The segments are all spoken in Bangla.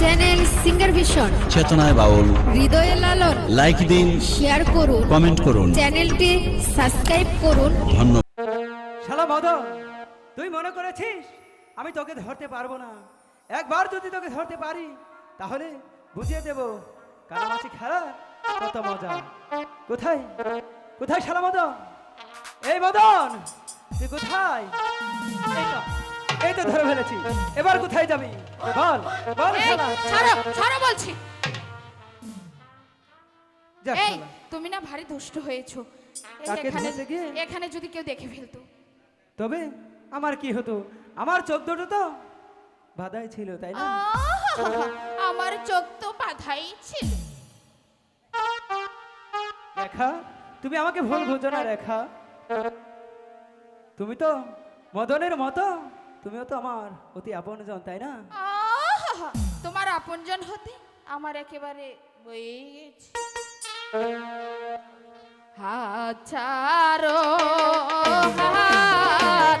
চ্যানেল সিঙ্গার ভিশন চেতনায় বাউল হৃদয়ে লালন লাইক দিন শেয়ার করুন. কমেন্ট করুন. চ্যানেলটি সাবস্ক্রাইব করুন. ধন্যবাদ। শালা মদন তুই মনে করেছিস আমি তোকে ধরতে পারব না? একবার যদি তোকে ধরতে পারি তাহলে বুঝিয়ে দেব কানামাছি খেলা কত মজা। কোথায়? কোথায় শালা মদন এই মদন তুই কোথায়? এই তো। এই তো ধরে ফেলেছি। এবার কোথায় যাবি? বল বল এই শালা। ছাড়ো ছাড়ো বলছি। যা এই শালা। তুমি না ভারী দুষ্ট হয়েছো। এই কাকে এখানে? এখানে যদি কেউ দেখে ফেলতো। তবে আমার কি হতো? আমার চোখ দুটো তো বাধাই ছিল তাই না? আহা, আমার চোখ তো বাধাই ছিল। রেখা তুমি আমাকে ভুল বুঝো না রেখা। তুমি তো মদনের মতো। তুমিও তো আমার অতি আপনজন, তাই না? তোমার আপনজন হতে আমার একেবারে বয়ে গেছে। হাত ছাড়ো, হাত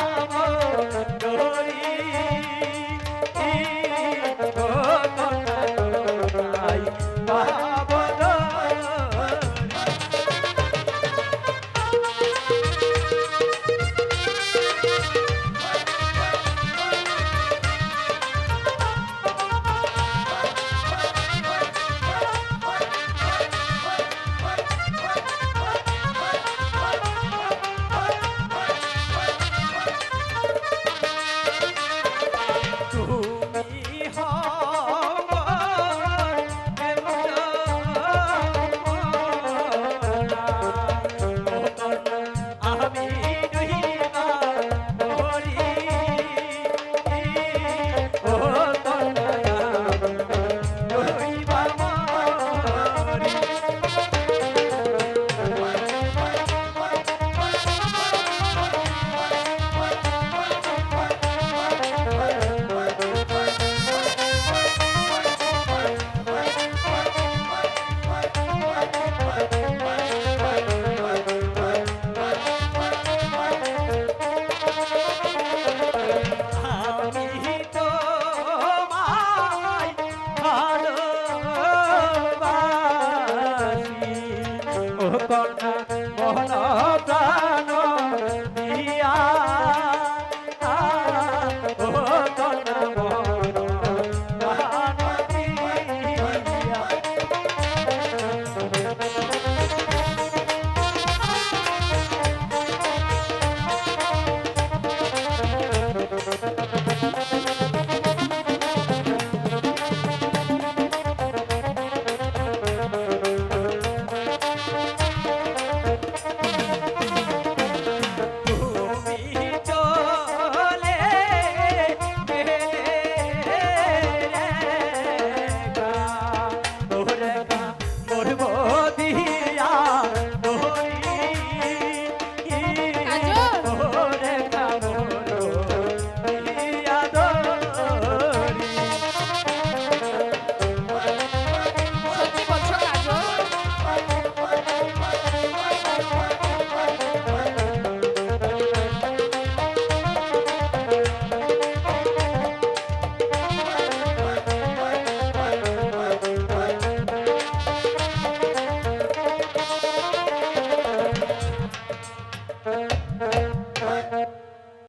about